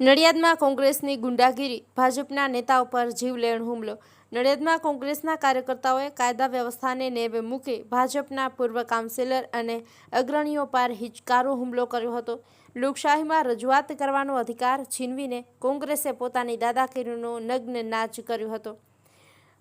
નડિયાદમાં કોંગ્રેસની ગુંડાગીરી, ભાજપના નેતાઓ પર જીવલેણ હુમલો. નડિયાદમાં કોંગ્રેસના કાર્યકર્તાઓએ કાયદા વ્યવસ્થાને નેવે મૂકી ભાજપના પૂર્વ કાઉન્સિલર અને અગ્રણીઓ પર હિચકારો હુમલો કર્યો હતો. લોકશાહીમાં રજૂઆત કરવાનો અધિકાર છીનવીને કોંગ્રેસે પોતાની દાદાગીરીનો નગ્ન નાચ કર્યો હતો.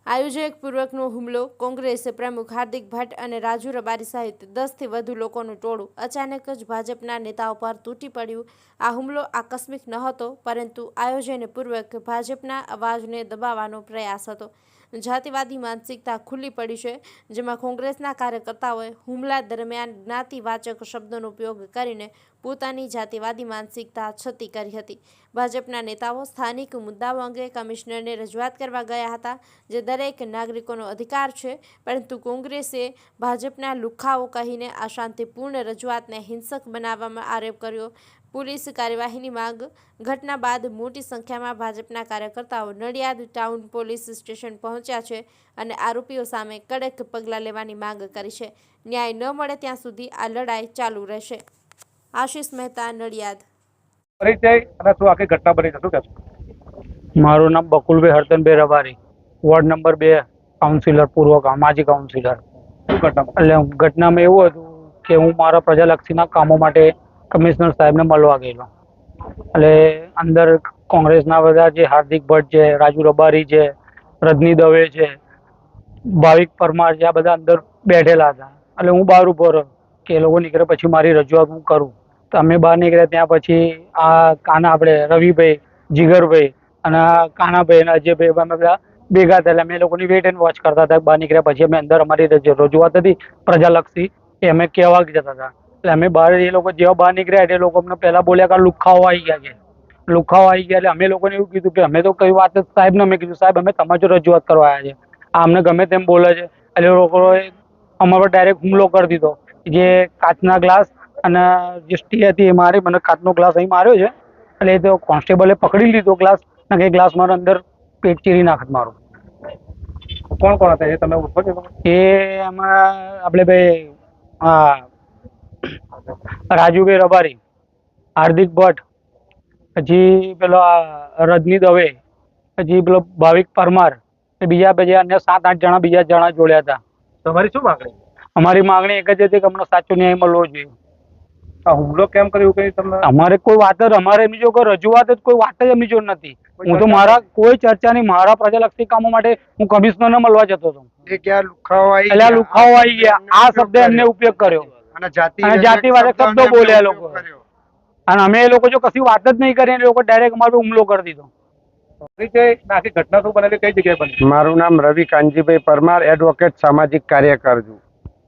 આયોજકપૂર્વકનો હુમલો, કોંગ્રેસ પ્રમુખ હાર્દિક ભટ્ટ અને રાજુ રબારી સહિત દસથી વધુ લોકોનું ટોળું અચાનક જ ભાજપના નેતાઓ પર તૂટી પડ્યું. આ હુમલો આકસ્મિક નહોતો, પરંતુ આયોજનપૂર્વક ભાજપના અવાજને દબાવવાનો પ્રયાસ હતો. જાતિવાદી માનસિકતા ખુલ્લી પડી છે, જેમાં કોંગ્રેસના કાર્યકર્તાઓએ હુમલા દરમિયાન જ્ઞાતિવાચક શબ્દોનો ઉપયોગ કરીને પોતાની જાતિવાદી માનસિકતા છતી કરી હતી. ભાજપના નેતાઓ સ્થાનિક મુદ્દાઓ અંગે કમિશનરને રજૂઆત કરવા ગયા હતા, જે દરેક નાગરિકોનો અધિકાર છે, પરંતુ કોંગ્રેસે ભાજપના લુખાઓ કહીને આ રજૂઆતને હિંસક બનાવવામાં આરોપ કર્યો. પોલીસ કાર્યવાહીની માંગ. ઘટના બાદ મોટી સંખ્યામાં ભાજપના કાર્યકર્તાઓ નડિયાદ ટાઉન પોલીસ સ્ટેશન પહોંચ્યા છે અને આરોપીઓ સામે કડક પગલાં લેવાની માંગ કરી છે. ન્યાય ન મળે ત્યાં સુધી આ લડાઈ ચાલુ રહેશે. આશિષ મહેતા નડિયાદ. પરિચય અને શું આખી ઘટના બની શું કહેશો? મારું નામ બકુલભાઈ હરતનભાઈ રબારી. વોર્ડ નંબર બે કાઉન્સિલર પૂર્વ માજી કાઉન્સિલર. એટલે ઘટનામાં એવું હતું કે હું મારા પ્રજાલક્ષીના કામો માટે કમિશનર સાહેબને મળવા ગયેલો. એટલે અંદર કોંગ્રેસના બધા જે હાર્દિક ભટ્ટ છે, રાજુ રબારી છે, રજની દવે છે, ભાવિક પરમાર છે, આ બધા અંદર બેઠેલા હતા. એટલે હું બહાર ઊભો રહ્યો કે એ લોકો નીકળે પછી મારી રજૂઆત હું કરું. તો અમે બહાર નીકળ્યા ત્યાં પછી આ કાના આપણે, રવિભાઈ, જીગરભાઈ અને કાનાભાઈ અને અજયભાઈ અમે બધા ભેગા થયેલા. અમે લોકોની વેટ એન્ડ વોચ કરતા હતા બહાર નીકળ્યા પછી અમે અંદર અમારી રજૂઆત હતી પ્રજાલક્ષી. એ અમે કહેવા જતા હતા. એટલે અમે બહાર એ લોકો જેવા બહાર નીકળ્યા એટલે એ લોકો અમને પહેલાં બોલ્યા કે લુખાઓ આવી ગયા છે. લુખાઓ આવી ગયા એટલે અમે લોકોને એવું કીધું કે અમે તો કઈ વાત સાહેબને અમે કીધું સાહેબ અમે તમારી રજૂઆત કરવા આવ્યા છે આ અમને ગમે તેમ બોલે છે. એટલે લોકોએ અમારા પર ડાયરેક્ટ હુમલો કરી દીધો જે કાચના ગ્લાસ અને જે સ્ટી હતી એ મારી મને કાચનો ગ્લાસ અહીં માર્યો છે. એટલે એ તો કોન્સ્ટેબલે પકડી લીધો ગ્લાસ અને એ ગ્લાસ મારા અંદર પેટ ચીરી નાખત મારું. કોણ કોણ હતા એ તમે ઓળખો છો? એ એમાં આપણે ભાઈ હા રાજુભાઈ રબારી હાર્દિક ભટ્ટ પછી પેલો રજની દવે પછી પેલો ભાવિક પરમાર એ બીજા બીજા અન્ય સાત આઠ જણા બીજા જણા જોડ્યા હતા. તમારી શું માંગણી? અમારી માંગણી એક જ હતી કે અમને સાચો ન્યાય મળવો જોઈએ. હુમલો કેમ કર્યો કઈ તમને? અમારે કોઈ વાત જ અમારે એમની જો કોઈ રજૂઆત જ કોઈ વાત જ એમની જોડે નથી. હું તો મારા કોઈ ચર્ચા નહીં મારા પ્રજાલક્ષી કામો માટે હું કમિશનરને મળવા જતો હતો. એ ક્યાં લુખાઓ આવી ગયા, લુખાઓ આવી ગયા. આ શબ્દ એમને ઉપયોગ કર્યો. અને જાતિ અને શબ્દો બોલ્યા લોકો. અને અમે એ લોકો જો કશું વાત જ નહીં કરી લોકો ડાયરેક્ટ અમારો હુમલો કરી દીધો. પરિચય અને આખી ઘટના શું બનેલી કઈ જગ્યાએ બની મારું નામ રવિ કાનજીભાઈ પરમાર એડવોકેટ સામાજિક કાર્યકર છું.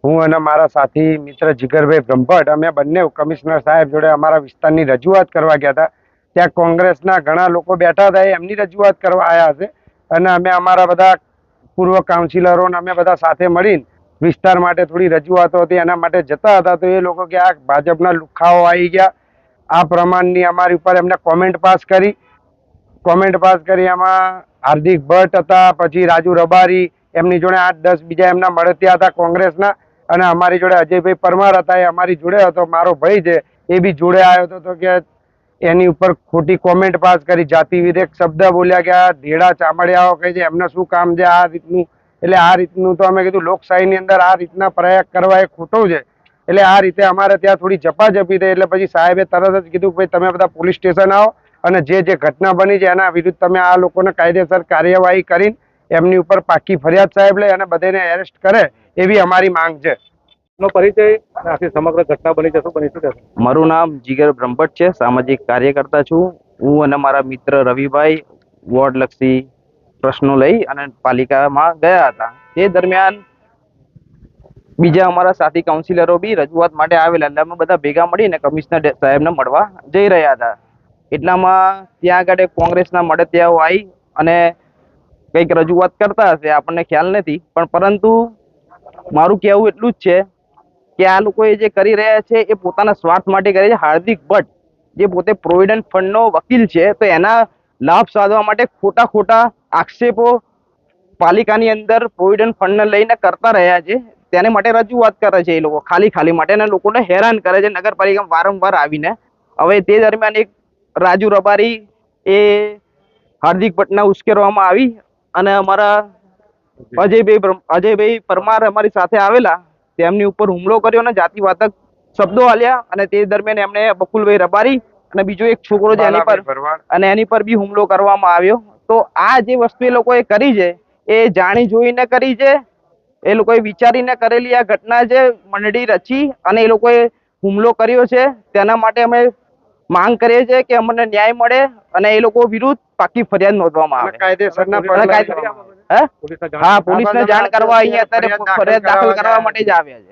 હું અને મારા સાથી મિત્ર જીગરભાઈ બ્રહ્મભટ્ટ અમે બંને કમિશનર સાહેબ જોડે અમારા વિસ્તારની રજૂઆત કરવા ગયા હતા. ત્યાં કોંગ્રેસના ઘણા લોકો બેઠા હતા એમની રજૂઆત કરવા આવ્યા છે અને અમે અમારા બધા પૂર્વ કાઉન્સિલરો ને અમે બધા સાથે મળીને વિસ્તાર માટે થોડી રજૂઆતો હતી, એના માટે જતા હતા તો એ લોકો કે આ ભાજપના લુખાઓ આવી ગયા. આ પ્રમાણની અમારી ઉપર એમને કોમેન્ટ પાસ કરી. કોમેન્ટ પાસ કરી એમાં હાર્દિક ભટ્ટ હતા, પછી રાજુ રબારી, એમની જોડે આઠ દસ બીજા એમના મળતિયા હતા કોંગ્રેસના, અને અમારી જોડે અજયભાઈ પરમાર હતા, એ અમારી જોડે હતો, મારો ભાઈ છે, એ બી જોડે આવ્યો હતો, તો કે એની ઉપર ખોટી કોમેન્ટ પાસ કરી. જાતિ વિધેક શબ્દ બોલ્યા કે આ ધેડા ચામડિયાઓ કહે છે, એમને શું કામ છે આ રીતનું? એટલે આ રીતનું તો અમે કીધું લોકશાહીની અંદર આ રીતના પ્રયાગ કરવા એ ખોટો છે. એટલે આ રીતે અમારે ત્યાં થોડી જપાજપી થઈ એટલે પછી સાહેબે તરત જ કીધું ભાઈ તમે બધા પોલીસ સ્ટેશન આવો અને જે જે ઘટના બની છે એના વિરુદ્ધ તમે આ લોકોને કાયદેસર કાર્યવાહી કરીને એમની ઉપર પાકી ફરિયાદ સાહેબ લે અને બધાને એરેસ્ટ કરે એવી અમારી માંગ છે. પરિચય સમગ્ર ઘટના બની છે બની શું મારું નામ જીગર બ્રહ્મભટ્ટ છે સામાજિક કાર્યકર્તા છું. હું અને મારા મિત્ર રવિભાઈ વોર્ડલક્ષી પ્રશ્નો લઈ અને પાલિકામાં ગયા હતા. તે દરમિયાન બીજા અમારા સાથી કાઉન્સિલરો બી રજૂઆત માટે આવેલા. એટલે અમે બધા ભેગા મળીને કમિશનર સાહેબને મળવા જઈ રહ્યા હતા. એટલામાં ત્યાં આગળ કોંગ્રેસના મળતિયાઓ આવી અને કંઈક રજૂઆત કરતા હશે, આપણને ખ્યાલ નથી. પણ પરંતુ મારું કહેવું એટલું જ છે કે આ લોકોએ જે કરી રહ્યા છે, એ પોતાના સ્વાર્થ માટે કરે છે. હાર્દિક ભટ્ટ, જે પોતે પ્રોવિડન્ટ ફંડનો વકીલ છે, તો એના લાભ સાધવા માટે ખોટા ખોટા આક્ષેપો પાલિકાની અંદર પ્રોવિડન્ટ ફંડને લઈને કરતા રહ્યા છે. તેને માટે રજૂઆત કરે છે એ લોકો ખાલી ખાલી માટે અને લોકોને હેરાન કરે છે નગરપાલિકામાં વારંવાર આવીને. હવે તે દરમિયાન એક રાજુ રબારી એ હાર્દિક ભટ્ટના ઉશ્કેરવામાં આવી અને અમારા અજયભાઈ અજયભાઈ પરમાર અમારી સાથે આવેલા. તેમની ઉપર હુમલો કર્યો અને જાતિવાદક શબ્દો આલ્યા અને તે દરમિયાન એમણે બકુલભાઈ રબારી અને બીજો એક છોકરો છે એની પર અને એની પર બી હુમલો કરવામાં આવ્યો. તો આ જે વસ્તુ એ લોકોએ કરી છે એ જાણી જોઈને કરી છે એ લોકોએ વિચારીને કરેલી આ ઘટના છે મંડળી રચી અને એ લોકોએ હુમલો કર્યો છે. તેના માટે અમે માંગ કરીએ છીએ કે અમને ન્યાય મળે અને એ લોકો વિરુદ્ધ પાકી ફરિયાદ નોંધવામાં આવે. હા. હે? પોલીસને જાણ કરવા અહીંયા અત્યારે ફરિયાદ દાખલ કરવા માટે જ આવ્યા છે.